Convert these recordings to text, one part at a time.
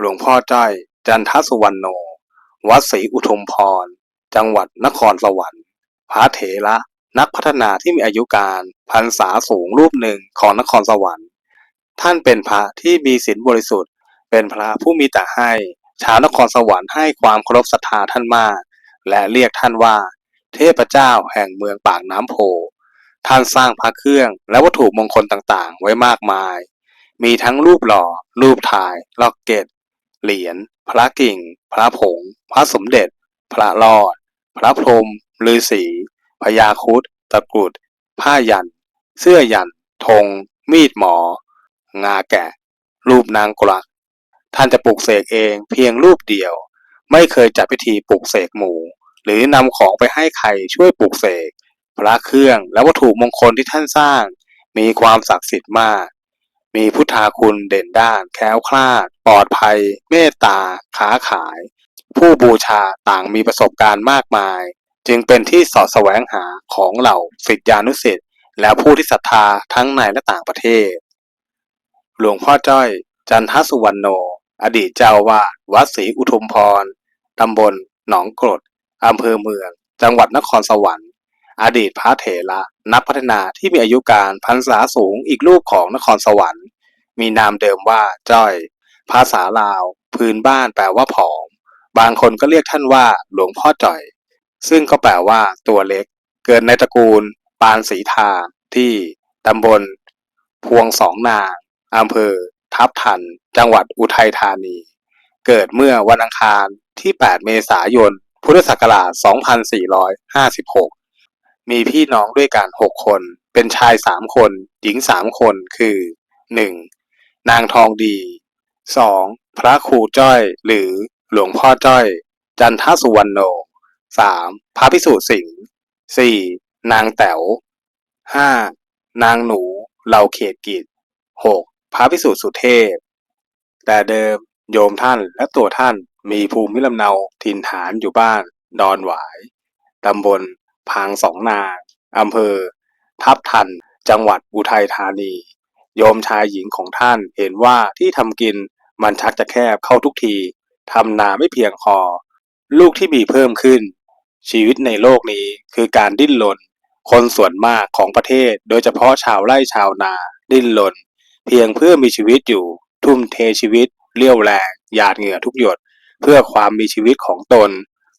หลวงพ่อจ้อยจันทสุวรรณโน วัดศรีอุทุมพร จังหวัดนครสวรรค์พระเถระนักพัฒนาที่มีอายุการพรรษาสูงรูปหนึ่งของนครสวรรค์ ท่านเป็นพระที่มีศีลบริสุทธิ์ เป็นพระผู้มีแต่ให้ชาวนครสวรรค์ให้ความเคารพศรัทธาท่านมาก และเรียกท่านว่า เทพเจ้าแห่งเมืองปากน้ำโพ ท่านสร้างพระเครื่องและวัตถุมงคลต่างๆ ไว้มากมาย มีทั้งรูปหล่อ รูปถ่ายล็อกเก็ต เหรียญ พระกิ่ง พระผง พระสมเด็จ พระรอด พระพรหมฤาษีพญาคุดตะกรุด ผ้ายัน เสื้อยันธง มีดหมอ งาแกะ รูปนางกวัก ท่านจะปลูกเสกเองเพียงรูปเดียว ไม่เคยจัดพิธีปลูกเสกหมู่ หรือนำของไปให้ใครช่วยปลูกเสก พระเครื่องและวัตถุมงคลที่ท่านสร้าง มีความศักดิ์สิทธิ์มาก มีพุทธาคุณเด่นด้านแคล้วคลาด ปลอดภัย เมตตาค้าขาย ผู้บูชาต่างมีประสบการณ์มากมาย จึงเป็นที่สอดแสวงหาของเหล่าศิษยานุศิษย์และผู้ที่ศรัทธาทั้งในและต่างประเทศ หลวงพ่อจ้อยจันทสุวรรณโน อดีตเจ้าวาดวัดศรีอุทุมพร ตำบลหนองกรดอำเภอเมือง จังหวัดนครสวรรค์ อดีตพระเถระนักพัฒนาที่มีอายุการพรรษาสูงอีกรูปของนครสวรรค์ มีนามเดิมว่าจ้อย ภาษาลาว พื้นบ้านแปลว่าผอม บางคนก็เรียกท่านว่าหลวงพ่อจ่อย ซึ่งก็แปลว่าตัวเล็ก เกิดในตระกูล ปานศรีทาที่ตำบล พวงสองนางอำเภอ ทับทัน จังหวัดอุทัยธานี เกิดเมื่อวันอังคารที่ 8 เมษายน พุทธศักราช 2456 มีพี่น้องด้วยกัน 6 คน เป็นชาย 3 คน หญิง 3 คน คือ 1. นางทองดี 2. พระครูจ้อย หรือหลวงพ่อจ้อย จันทสุวรรณโน 3. พระพิสุสิงห์ 4. นางแต๋ว 5. นางหนูเหล่าเขตกิจ 6. พระพิสุสุเทพ แต่เดิมโยมท่านและตัวท่านมีภูมิลำเนาถิ่นฐานอยู่บ้านดอนหวาย ตำบลพางสองนางอำเภอ ทับทัน จังหวัดอุทัยธานี โยมชายหญิงของท่านเห็นว่าที่ทำกิน มันชักจะแคบเข้าทุกทีทำนาไม่เพียงพอลูกที่มีเพิ่มขึ้น ชีวิตในโลกนี้คือการดิ้นรนคนส่วนมากของประเทศ โดยเฉพาะชาวไร่ชาวนา ดิ้นรนเพียงเพื่อมีชีวิตอยู่ ทุ่มเทชีวิต เลี้ยวแรงหยาดเหงื่อทุกหยด เพื่อความมีชีวิตของตน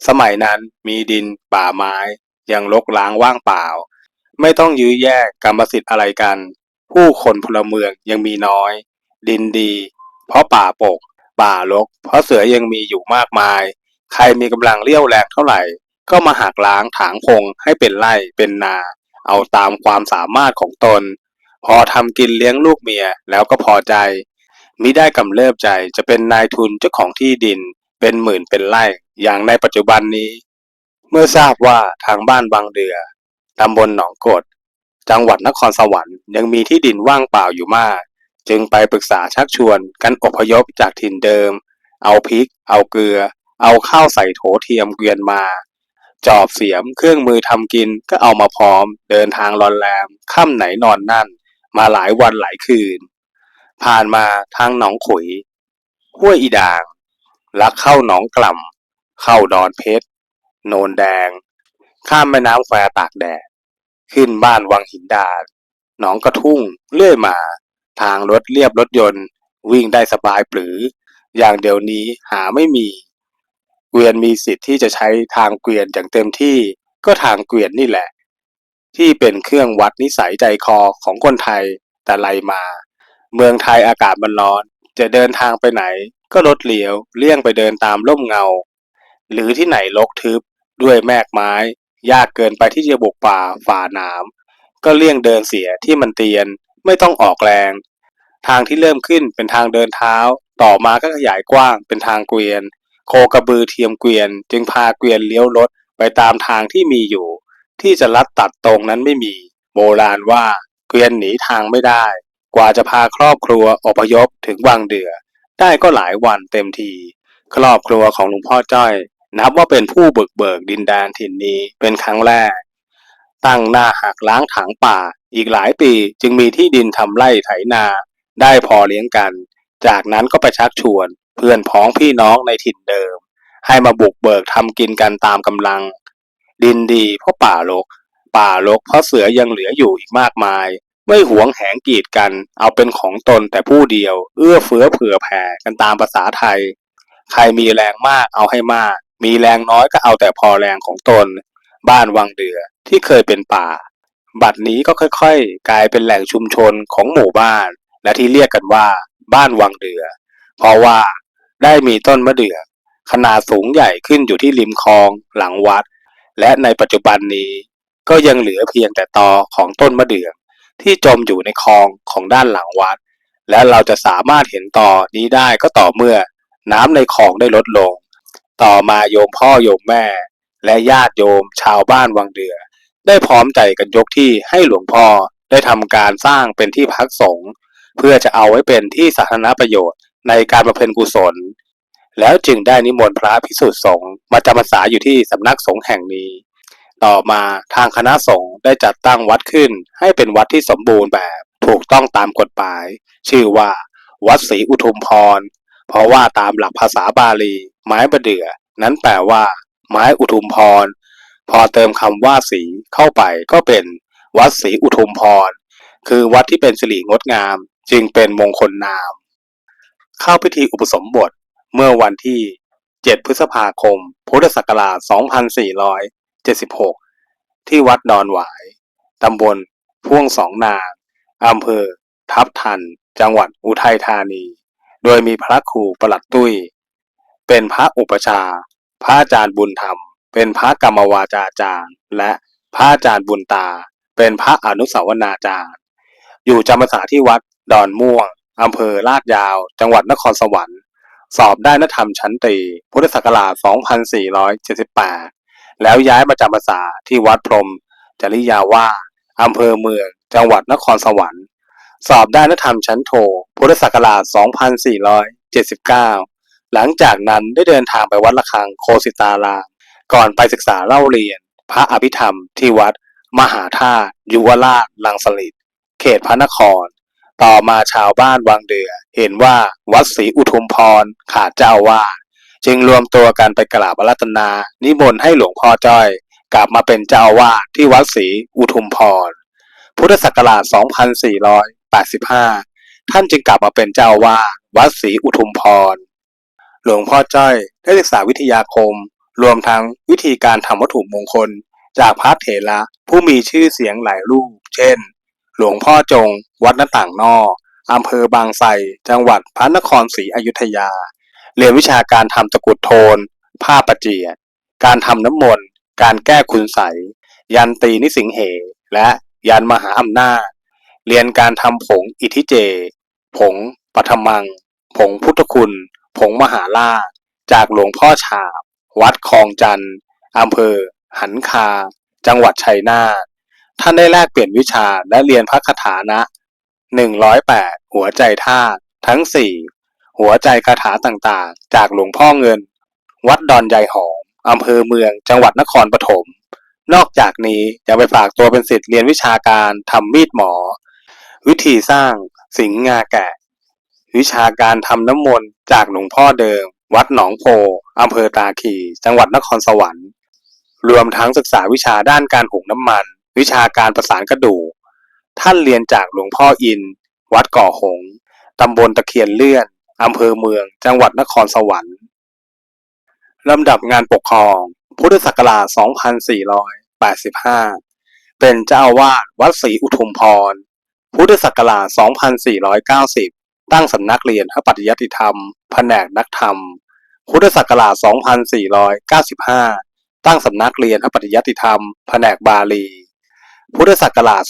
สมัยนั้นมีดินป่าไม้ ยังรกร้างว่างเปล่า ไม่ต้องยื้อแยกกรรมสิทธิ์อะไรกัน ผู้คนพลเมืองยังมีน้อย ดินดี เพราะป่าปก ป่ารก เพราะเสือยังมีอยู่มากมาย ใครมีกำลังเลี้ยวแรงเท่าไหร่ ก็มาหักล้างถางพงให้เป็นไร่เป็นนา เอาตามความสามารถของตน พอทำกินเลี้ยงลูกเมียแล้วก็พอใจมิได้กำเริบใจจะเป็นนายทุนเจ้าของที่ดิน เป็นหมื่นเป็นไร่อย่างในปัจจุบันนี้ เมื่อทราบว่าทางบ้านบางเดือตำบลหนองกด จังหวัดนครสวรรค์ยังมีที่ดินว่างเปล่าอยู่มาก จึงไปปรึกษาชักชวนกันอพยพจากถิ่นเดิม เอาพริก เอาเกลือ เอาข้าวใส่โถเทียมเกวียนมา จอบเสียมเครื่องมือทำกินก็เอามาพร้อม เดินทางรอนแรมค่ำไหนนอนนั่น มาหลายวันหลายคืน ผ่านมาทางหนองขุยห้วยอีด่าง ลักเข้าหนองกล่ำเข้าดอนเพชร โนนแดง ข้ามแม่น้ำแควตากแดดขึ้นบ้านวังหินดาดหนองกระทุ่งเลื่อยมา ทางรถเรียบรถยนต์ วิ่งได้สบายปรือ อย่างเดี๋ยวนี้หาไม่มี เกวียนมีสิทธิ์ที่จะใช้ทางเกวียนอย่างเต็มที่ก็ทางเกวียนนี่แหละ ที่เป็นเครื่องวัดนิสัยใจคอของคนไทยแต่ไรมา เมืองไทยอากาศมันร้อน จะเดินทางไปไหน ก็รถเลี้ยวเลี่ยงไปเดินตามร่มเงา หรือที่ไหนรกทึบด้วยแมกไม้ ยากเกินไปที่จะบุกป่าฝ่าน้ำก็เลี่ยงเดินเสียที่มันเตียน ไม่ต้องออกแรง ทางที่เริ่มขึ้นเป็นทางเดินเท้า ต่อมาก็ขยายกว้างเป็นทางเกวียน โคกระบือเทียมเกวียน จึงพาเกวียนเลี้ยวรถไปตามทางที่มีอยู่ ที่จะลัดตัดตรงนั้นไม่มี โบราณว่าเกวียนหนีทางไม่ได้ กว่าจะพาครอบครัวอพยพถึงวังเดือ ได้ก็หลายวันเต็มที ครอบครัวของหลวงพ่อจ้อย นับว่าเป็นผู้บุกเบิกดินแดนถิ่นนี้เป็นครั้งแรก ตั้งหน้าหักล้างถังป่า อีกหลายปีจึงมีที่ดินทำไร่ไถนา ได้พอเลี้ยงกัน จากนั้นก็ไปชักชวน เพื่อนพ้องพี่น้องในถิ่นเดิม ให้มาบุกเบิกทำกินกันตามกำลัง ดินดีเพราะป่ารกป่ารกเพราะเสือยังเหลืออยู่อีกมากมาย ไม่หวงแหงกีดกัน เอาเป็นของตนแต่ผู้เดียว เอื้อเฟื้อเผื่อแผ่กันตามภาษาไทย ใครมีแรงมากเอาให้มาก มีแรงน้อยก็เอาแต่พอแรงของตน บ้านวังเดือที่เคยเป็นป่า บัดนี้ก็ค่อยๆ กลายเป็นแหล่งชุมชนของหมู่บ้าน และที่เรียกกันว่า บ้านวังเดือ เพราะว่าได้มีต้นมะเดื่อ ขนาดสูงใหญ่ขึ้นอยู่ที่ริมคลองหลังวัด และในปัจจุบันนี้ ก็ยังเหลือเพียงแต่ตอของต้นมะเดื่อที่จมอยู่ในคลองของด้านหลังวัด และเราจะสามารถเห็นตอนี้ได้ก็ต่อเมื่อ น้ำในคลองได้ลดลง ต่อมาโยมพ่อโยมแม่ และญาติโยมชาวบ้านวังเดือ ได้พร้อมใจกันยกที่ให้หลวงพ่อได้ทำการสร้างเป็นที่พักสงฆ์เพื่อจะเอาไว้เป็นที่สาธารณประโยชน์ในการบำเพ็ญกุศล แล้วจึงได้นิมนต์พระภิกษุสงฆ์มาจำพรรษาอยู่ที่สำนักสงฆ์แห่งนี้ ต่อมาทางคณะสงฆ์ได้จัดตั้งวัดขึ้นให้เป็นวัดที่สมบูรณ์แบบถูกต้องตามกฎหมาย ชื่อว่าวัดศรีอุทุมพร เพราะว่าตามหลักภาษาบาลี ไม้ประเดื่อ นั้นแปลว่า ไม้อุทุมพร พอเติมคำว่าสีเข้าไปก็เป็นวัดศรีอุทุมพร คือวัดที่เป็นสิริงดงาม จึงเป็นมงคลนาม เข้าพิธีอุปสมบทเมื่อวันที่ 7 พฤษภาคม พุทธศักราช 2476 ที่วัดดอนหวาย ตำบลพ่วงสองนาอำเภอ ทับทัน จังหวัดอุทัยธานี โดยมีพระครูประหลัดตุ้ย เป็นพระอุปชา พระอาจารย์บุญธรรม เป็นพระกรรมวาจาจารย์ และพระอาจารย์บุญตา เป็นพระอนุสาวนาจารย์ อยู่จำพรรษาที่วัดดอนม่วงอำเภอลาดยาว จังหวัดนครสวรรค์ สอบได้นธรรมชั้นตรีพุทธศักราช 2478 แล้วย้ายมาจำพรรษาที่วัดพรมจริยาว่าอำเภอเมือง จังหวัดนครสวรรค์ สอบได้นธรรมชั้นโท พุทธศักราช 2479 หลังจากนั้นได้เดินทางไปวัดระฆังโคสิตาราม ก่อนไปศึกษาเล่าเรียน พระอภิธรรมที่วัด มหาธาตุยุวราชลังสลิดเขตพระนคร ต่อมาชาวบ้านวังเดือ เห็นว่าวัดศรีอุทุมพรขาดเจ้าวาสจึงรวมตัวกันไปกราบอารัตนา นิมนต์ให้หลวงพ่อจ้อย กลับมาเป็นเจ้าวาสที่วัดศรีอุทุมพร พุทธศักราช 2485 ท่านจึงกลับมาเป็นเจ้าวาสวัดศรีอุทุมพร หลวงพ่อจ้อยได้ศึกษาวิทยาคม รวมทั้งวิธีการทำวัตถุมงคล จากพระเถระผู้มีชื่อเสียงหลายรูป เช่น หลวงพ่อจง วัดหน้าต่างนอกอำเภอบางไทรจังหวัดพระนครศรีอยุธยา เรียนวิชาการทำตะกุดโทน ผ้าประเจียการทำน้ำมนต์ การแก้คุณใสยันตีนิสิงเห และยันมหาอำนาจ เรียนการทำผงอิทิเจ ผงปัทมัง ผงพุทธคุณ ผงมหาราจากหลวงพ่อฉาบ วัดคลองจันทร์อำเภอ หันคา จังหวัดชัยนาทท่านได้แลกเปลี่ยนวิชาและเรียนพระคาถานะ 108 หัวใจธาตุทั้ง 4 หัวใจคาถาต่างๆ จากหลวงพ่อเงิน วัดดอนยายหอมอำเภอเมืองจังหวัดนครปฐมนอกจากนี้ยังไปฝากตัวเป็นศิษย์เรียนวิชาการทำมีดหมอ วิธีสร้างสิงงาแกะ วิชาการทำน้ำมนต์จากหลวงพ่อเดิม วัดหนองโพอำเภอตาคี จังหวัดนครสวรรค์ รวมทั้งศึกษาวิชาด้านการหุงน้ำมัน วิชาการประสานกระดูก ท่านเรียนจากหลวงพ่ออิน วัดก่อหงตำบลตะเคียนเลื่อนอำเภอเมือง จังหวัดนครสวรรค์ลำดับงานปกครอง พุทธศักราช 2485 เป็นเจ้าอาวาสวัดศรีอุทุมพร พุทธศักราช 2490 ตั้งสำนักเรียนพระปฏิยัติธรรม แผนกนักธรรม พุทธศักราช 2495 ตั้งสำนักเรียนพระปฏิยัติธรรม แผนกบาลี พุทธศักราช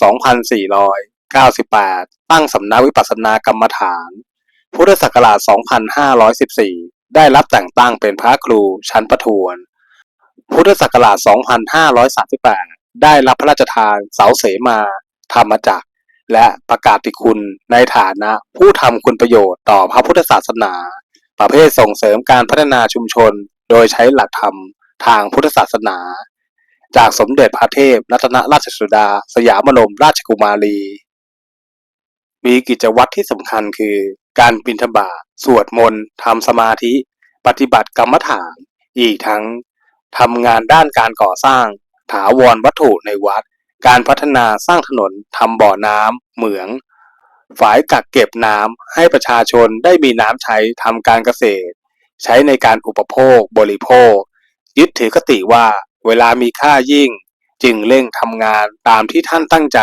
2498 ตั้งสำนักวิปัสสนากรรมฐาน พุทธศักราช 2514 ได้รับแต่งตั้งเป็นพระครูชั้นประทวน พุทธศักราช 2538 ได้รับพระราชทานเสาเสมา ธรรมจักร และประกาศติคุณในฐานะผู้ทำคุณประโยชน์ต่อพระพุทธศาสนา ประเภทส่งเสริมการพัฒนาชุมชน โดยใช้หลักธรรมทางพุทธศาสนา จากสมเด็จพระเทพรัตนราชสุดา สยามบรมราชกุมารี มีกิจวัตรที่สำคัญคือ การบิณฑบาตสวดมนต์ทำสมาธิ ปฏิบัติกรรมฐาน อีกทั้งทำงานด้านการก่อสร้าง ถาวรวัตถุในวัด การพัฒนาสร้างถนนทำบ่อน้ำเหมือง ฝายกักเก็บน้ำให้ประชาชนได้มีน้ำใช้ทำการเกษตร ใช้ในการอุปโภค บริโภค ยึดถือคติว่าเวลามีค่ายิ่ง จึงเร่งทำงานตามที่ท่านตั้งใจ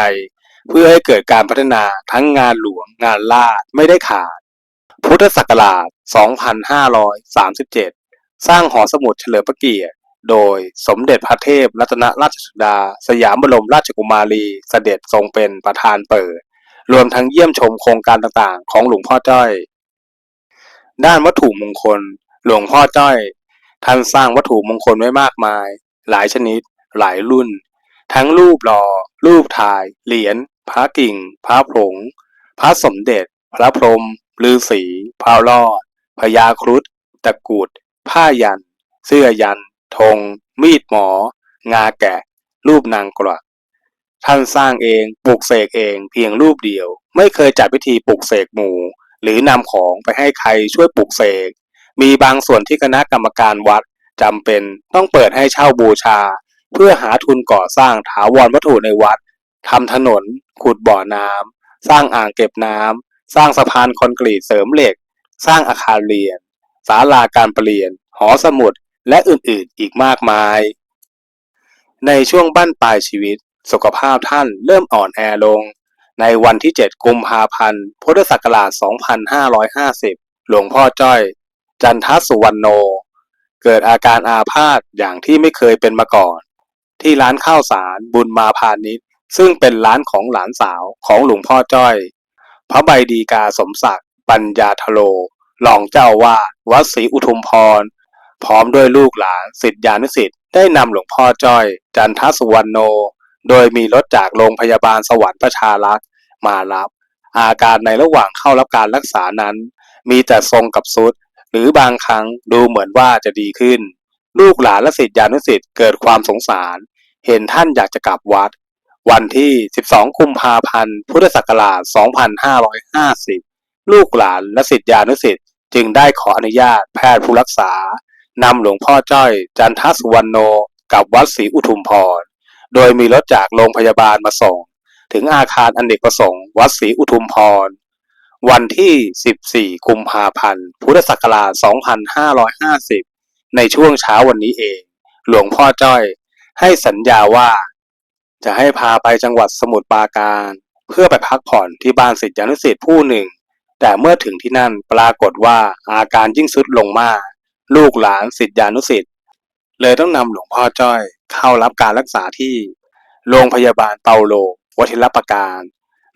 เพื่อให้เกิดการพัฒนาทั้งงานหลวงงานลาดไม่ได้ขาด พุทธศักราช 2537 สร้างหอสมุดเฉลิมพระเกียรติ โดยสมเด็จพระเทพรัตนราชสุดา สยามบรมราชกุมารีเสด็จทรงเป็นประธานเปิด รวมทั้งเยี่ยมชมโครงการต่างๆ ของหลวงพ่อจ้อย ด้านวัตถุมงคล หลวงพ่อจ้อย ท่านสร้างวัตถุมงคลไว้มากมาย หลายชนิด หลายรุ่น ทั้งรูปหล่อรูปถ่าย เหรียญพระกิ่ง พระผง พระสมเด็จ พระพรหมฤาษีพระรอดพญาครุฑตะกรุดผ้ายัน เสื้อยัน ธง มีดหมอ งาแกะ รูปนางกวักท่านสร้างเองปลูกเสกเองเพียงรูปเดียว ไม่เคยจัดพิธีปลูกเสกหมู่ หรือนำของไปให้ใครช่วยปลูกเสก มีบางส่วนที่คณะกรรมการวัดจำเป็นต้องเปิดให้เช่าบูชา เพื่อหาทุนก่อสร้างถาวรวัตถุในวัดทำถนน ขุดบ่อน้ำสร้างอ่างเก็บน้ำสร้างสะพานคอนกรีตเสริมเหล็ก สร้างอาคารเรียนศาลาการประเรียน หอสมุด และอื่นๆอีกมากมาย ในช่วงบั้นปลายชีวิต สุขภาพท่านเริ่มอ่อนแอลง ในวันที่ 7 กุมภาพันธ์ พุทธศักราช 2550 หลวงพ่อจ้อย จันทสุวรรณโน เกิดอาการอาพาธอย่างที่ไม่เคยเป็นมาก่อน ที่ร้านข้าวสารบุญมาพาณิชย์ซึ่งเป็นร้านของหลานสาวของหลวงพ่อจ้อย พระใบดีกาสมศักดิ์ปัญญาทโลรองเจ้าอาวาดวัดศรีอุทุมพร พร้อมด้วยลูกหลานสิทธิานุสิทธิ์ได้นำหลวงพ่อจ้อย จันทสุวรรณโน โดยมีรถจากโรงพยาบาลสวรรค์ประชารักษ์มารับ อาการในระหว่างเข้ารับการรักษานั้น มีแต่ทรงกับซุด หรือบางครั้งดูเหมือนว่าจะดีขึ้น ลูกหลานและสิทธิานุสิทธิ์เกิดความสงสาร เห็นท่านอยากจะกลับวัด วันที่ 12 กุมภาพันธ์ พุทธศักราช 2550 ลูกหลานและสิทธิานุสิทธิ์จึงได้ขออนุญาตแพทย์ผู้รักษา นำหลวงพ่อจ้อย จันทสุวรรณโนกับวัดศรีอุทุมพร โดยมีรถจากโรงพยาบาลมาส่ง ถึงอาคารอเนกประสงค์วัดศรีอุทุมพร วันที่ 14 กุมภาพันธ์ พุทธศักราช 2550 ในช่วงเช้าวันนี้เอง หลวงพ่อจ้อย ให้สัญญาว่า จะให้พาไปจังหวัดสมุทรปราการ เพื่อไปพักผ่อนที่บ้านศิษยานุศิษย์ผู้หนึ่ง แต่เมื่อถึงที่นั่นปรากฏว่าอาการยิ่งทรุดลงมาก ลูกหลานศิษยานุศิษย์เลยต้องนำหลวงพ่อจ้อยเข้ารับการรักษาที่โรงพยาบาลเปาโลวชิรประการ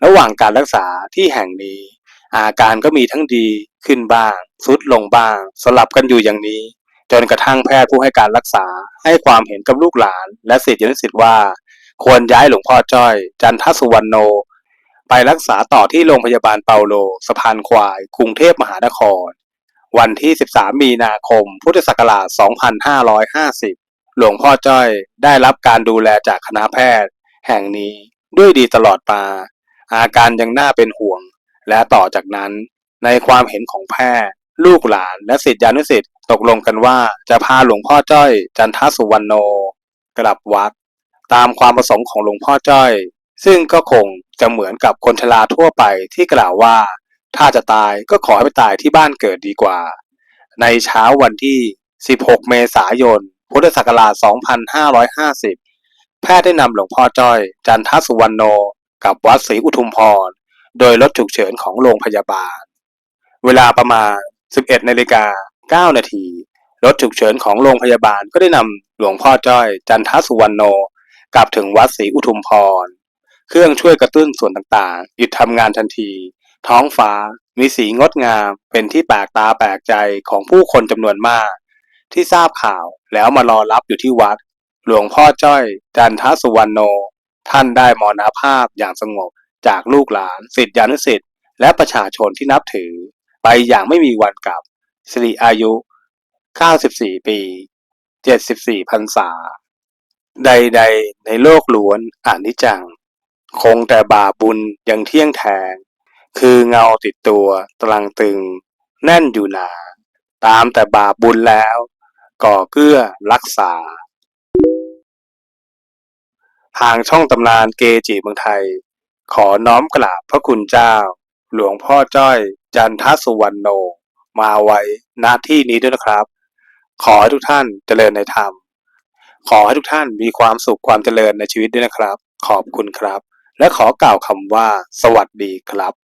ระหว่างการรักษาที่แห่งนี้ อาการก็มีทั้งดีขึ้นบ้างทรุดลงบ้าง สลับกันอยู่อย่างนี้ จนกระทั่งแพทย์ผู้ให้การรักษาให้ความเห็นกับลูกหลาน และศิษยานุศิษย์ว่า ควรย้ายหลวงพ่อจ้อย จันทสุวรรณโน ไปรักษาต่อที่โรงพยาบาลเปาโลสะพานควาย กรุงเทพมหานคร วันที่ 13 มีนาคม พุทธศักราช 2550 หลวงพ่อจ้อยได้รับการดูแลจากคณะแพทย์ แห่งนี้ด้วยดีตลอดมา อาการยังน่าเป็นห่วง และต่อจากนั้นในความเห็นของแพทย์ ลูกหลานและศิษยานุศิษย์ตกลงกันว่าจะพาหลวงพ่อจ้อยจันทสุวรรณโน กลับวัด ตามความประสงค์ของหลวงพ่อจ้อย ซึ่งก็คงจะเหมือนกับคนชราทั่วไปที่กล่าวว่า ถ้าจะตายก็ขอให้ไปตายที่บ้านเกิดดีกว่า ในเช้าวันที่ 16 เมษายน พุทธศักราช 2550 แพทย์ได้นำหลวงพ่อจ้อย จันทสุวรรณโน กับวัดศรีอุทุมพร โดยรถฉุกเฉินของโรงพยาบาล เวลาประมาณ 11นาฬิกา9นาที รถฉุกเฉินของโรงพยาบาลก็ได้นำหลวงพ่อจ้อย จันทสุวรรณโน กลับถึงวัดศรีอุทุมพร เครื่องช่วยกระตุ้นส่วนต่างๆ หยุดทำงานทันที ท้องฟ้ามีสีงดงามเป็นที่แปลกตาแปลกใจของผู้คนจำนวนมาก ที่ทราบข่าวแล้วมารอรับอยู่ที่วัด หลวงพ่อจ้อยจันทสุวรรณโน ท่านได้มรณภาพอย่างสงบจากลูกหลานศิษยานุศิษย์และประชาชนที่นับถือ ไปอย่างไม่มีวันกลับสิริอายุ 94 ปี 74พรรษา ใด ๆ ในโลกล้วนอนิจจัง คงแต่บาปบุญยังเที่ยงแทง คือเงาติดตัวตรังตึง แน่นอยู่หนา ตามแต่บาปบุญแล้ว ก่อเกื้อรักษา ทางช่องตำนานเกจิเมืองไทย ขอน้อมกราบพระคุณเจ้า หลวงพ่อจ้อยจันทสุวรรณโน มาไว้ณที่นี้ด้วยนะครับ ขอให้ทุกท่านเจริญในธรรม ขอให้ทุกท่านมีความสุขความเจริญในชีวิตด้วยนะครับ ขอบคุณครับ และขอกล่าวคำว่า สวัสดีครับ